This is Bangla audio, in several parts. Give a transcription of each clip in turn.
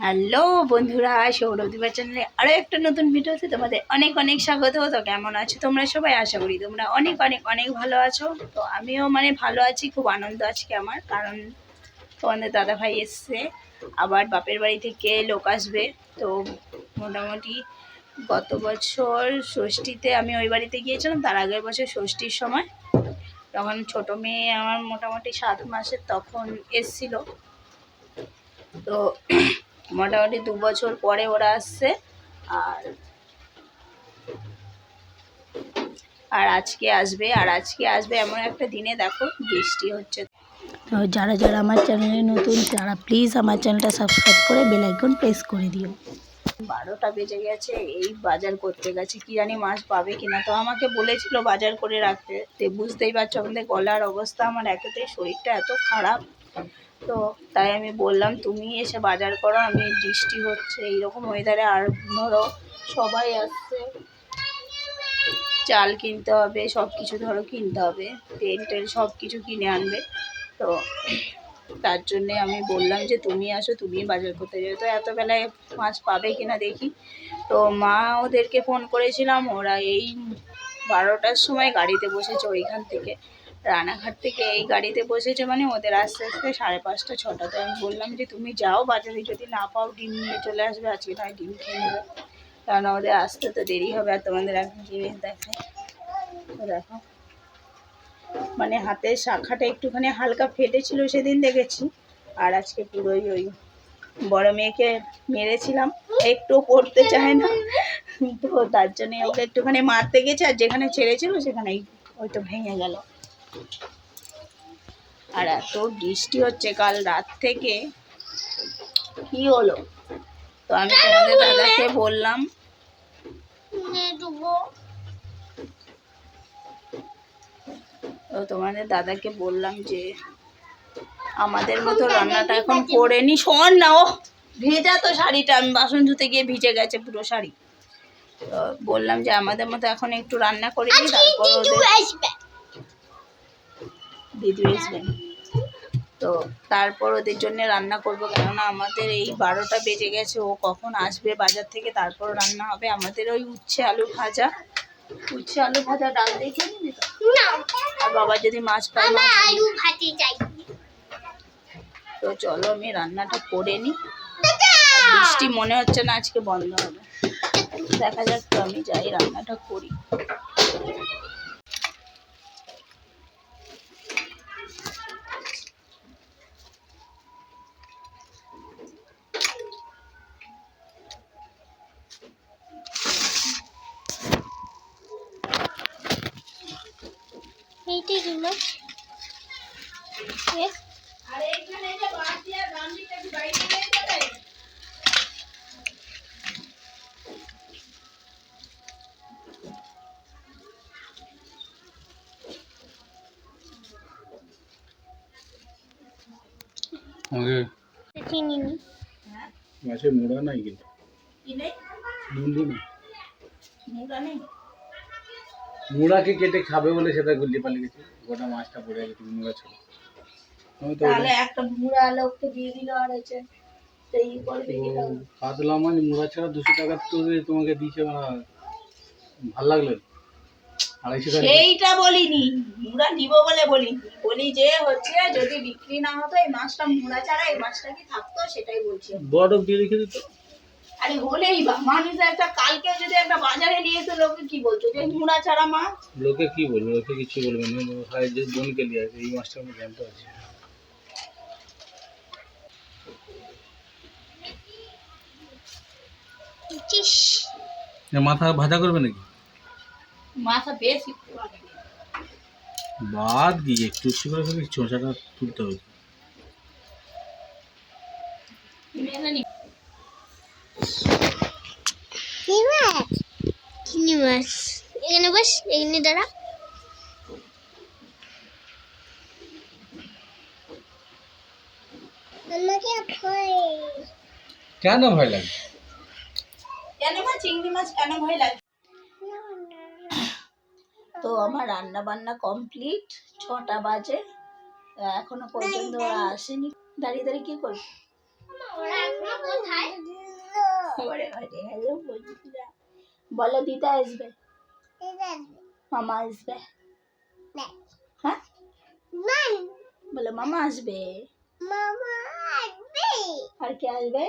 হ্যালো বন্ধুরা সৌরদীপা চ্যানেলে আরও একটা নতুন ভিডিওতে তোমাদের অনেক অনেক স্বাগত। তো কেমন আছো তোমরা সবাই? আশা করি তোমরা অনেক অনেক অনেক ভালো আছো। তো আমিও মানে ভালো আছি, খুব আনন্দ আজকে আমার, কারণ তোমাদের দাদা ভাই এসছে, আবার বাপের বাড়ি থেকে লোক আসবে। তো মোটামুটি গত বছর ষষ্ঠীতে আমি ওই বাড়িতে গিয়েছিলাম, তার আগের বছর ষষ্ঠীর সময়। তখন ছোট মেয়ে আমার মোটামুটি সাত মাসের তখন এসছিল। তো মোটামুটি দু বছর পরে ওরা আসছে। আর আর আজকে আসবে, আর আজকে আসবে এমন একটা দিনে দেখো, বৃষ্টি হচ্ছে। তো যারা যারা আমার চ্যানেলে নতুন, তারা প্লিজ আমার চ্যানেলটা সাবস্ক্রাইব করে বেল আইকন প্রেস করে দিও। বারোটা বেজে গেছে, এই বাজার করতে গেছে, কি জানি মাছ পাবে কিনা। তো আমাকে বলেছিল বাজার করে রাখতে বুঝতেই পারছ আমাদের গলার অবস্থা, আমার একেতেই শরীরটা এত খারাপ। তো তাই আমি বললাম, তুমি এসে বাজার করো, আমি বৃষ্টি হচ্ছে, এইরকম ওয়েদারে আর ধরো সবাই আসছে। চাল কিনতে হবে সব কিছু ধরো কিনতে হবে, তেল টেল সব কিছু কিনে আনবে। তো তার জন্যে আমি বললাম যে, তুমি আসো, তুমি বাজার করতে যাবে তো এত বেলায় মাছ পাবে কিনা দেখি। তো মা ওদেরকে ফোন করেছিলাম, ওরা এই বারোটার সময় গাড়িতে বসেছে ওইখান থেকে। রানাঘাট থেকে এই গাড়িতে বসেছে মানে ওদের আস্তে আস্তে সাড়ে পাঁচটা ছটা তো আমি বললাম যে, তুমি যাও বাজারে, যদি না পাও ডিম নিয়ে চলে আসবে, আজকে নয় ডিম খেয়ে নেবে। কারণ ওদের আসতে তো দেরি হবে আর তোমাদের এখন জিনিস দেখে দেখো। মানে হাতের শাখাটা একটুখানি হালকা ফেটেছিল সেদিন দেখেছি। আর আজকে পুরোই ওই বড় মেয়েকে মেরেছিলাম। একটু পড়তে চায় না। তো তার জন্যে ওকে একটুখানি মারতে গেছে, আর যেখানে ছেড়েছিল সেখানেই ওই তো ভেঙে গেল। আর এত বৃষ্টি হচ্ছে কাল রাত থেকে কি হলো? তো আমি তোমাদের দাদাকে বললাম। তো তোমাদের দাদাকে বললাম যে আমাদের মতো রান্নাটা এখন করে নি। শোন না ও ভেজা তো শাড়িটা আমি বাসন ধুতে গিয়ে ভিজে গেছে পুরো শাড়ি। তো বললাম যে আমাদের মতো এখন একটু রান্না করে নিই তারপর ওদের দিদি আসবেন তো তারপর ওদের জন্য রান্না করব কেননা আমাদের এই বারোটা বেজে গেছে ও কখন আসবে বাজার থেকে? তারপর রান্না হবে আমাদের ওই উচ্ছে আলু ভাজা। উচ্ছে আলু ভাজা ডাল নিবি আর বাবা যদি মাছ পায় মাছ আনবে। তো চলো আমি রান্নাটা করে নিই বৃষ্টি মনে হচ্ছে না আজকে বন্ধ হবে। দেখা যাক তো আমি যাই রান্নাটা করি। এইটাই কি মাছ এ, আরে এখানে যে বালতি আর গামলিটা কি বাইরে নিয়ে যাবে আমাকে চিনি নি হ্যাঁ মাছের মোড়া নাই কিন্তু কি নেই বুঝলি না মুগা নেই মোড়াকে কেটে খাবে বলে সেটা গুল্লি পালিয়ে গেছে। গোটা মাছটা পড়ে গেছে মোড়া ছিল আমি তাহলে একটা মুড়া লোককে দিয়ে দিল আর হচ্ছে সেই করবে কি ও, কাতলা মাছ মোড়া ছাড়া দুশো টাকা তো তোমাকে দিয়েছে মানে ভালো লাগল। আড়াইশো টাকা। সেইটা বলিনি মুড়া নিব বলে বলিনি। বলি যে হচ্ছে যদি বিক্রি না হতো এই মাছটা মুড়া ছাড়া এই মাছটা কি থাকতো? সেটাই বলছি। বরফ দিয়ে রেখে দিত? আরে হলেই বা মানুষ একটা কালকে যদি একটা বাজারে নিয়ে এসে লোকে কি বলতো? যে মুড়া ছাড়া মাছ? লোকে কি বলবে? লোকে কিছু বলবে না। হয় যে বোনকে নিয়ে আসে এই মাছটা আমি জানতে পারছি চিস মাথা ভাজা করবে নাকি? মাথা বেশি বাদ দিয়ে একটু একটু করে চোঁচাটা তুলতে হবে মেনে নি কি মাছ এখানে বস এখানে দাঁড়া। কেন ভয় লাগে? কেন মা চিংড়ি মাছ কেন ভয় লাগে? তো আমার রান্না বান্না কমপ্লিট ছটা বাজে। এখনও পর্যন্ত ওরা আসেনি। দাঁড়িয়ে দাঁড়িয়ে কি করবি? ওরা এখনও কোথায় ওরে ওরে হ্যালো বন্ধুরা বলো দিদা আসবে মামা আসবে হ্যাঁ বলো মামা আসবে মামা আসবে আর কে আসবে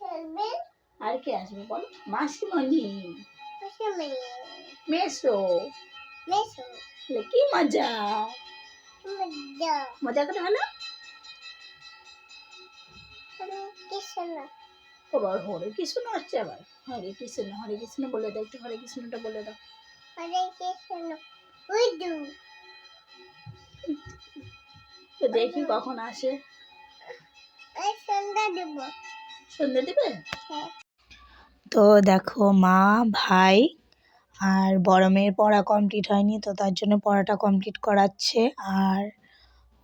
চলবে আর কে আসবে বলো মাসিমণি বসে মেয়ে মেসো মেসো বলে কি মজা মজা মজা করে হলো কৃষ্ণ আবার হরে কৃষ্ণ হচ্ছে আবার। হরে কৃষ্ণ হরে কৃষ্ণ বলে দাও একটু হরে কৃষ্ণটা বলে দাও। হরে কৃষ্ণ উদু তো দেখি কখন আসে। সন্ধ্যা দেব। সন্ধে দিবে? হ্যাঁ। তো দেখো মা ভাই আর বড় মেয়ের পড়া কমপ্লিট হয়নি তো তার জন্য পড়াটা কমপ্লিট করাচ্ছে। আর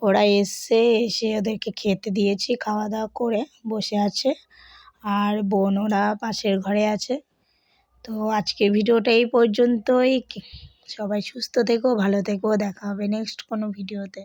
ওরা এসে এসে ওদেরকে খেতে দিয়েছি খাওয়া দাওয়া করে বসে আছে। আর বোন ওরা পাশের ঘরে আছে। তো আজকে ভিডিওটা এই পর্যন্তই। সবাই সুস্থ থেকো, ভালো থেকো। দেখা হবে নেক্সট কোনো ভিডিওতে।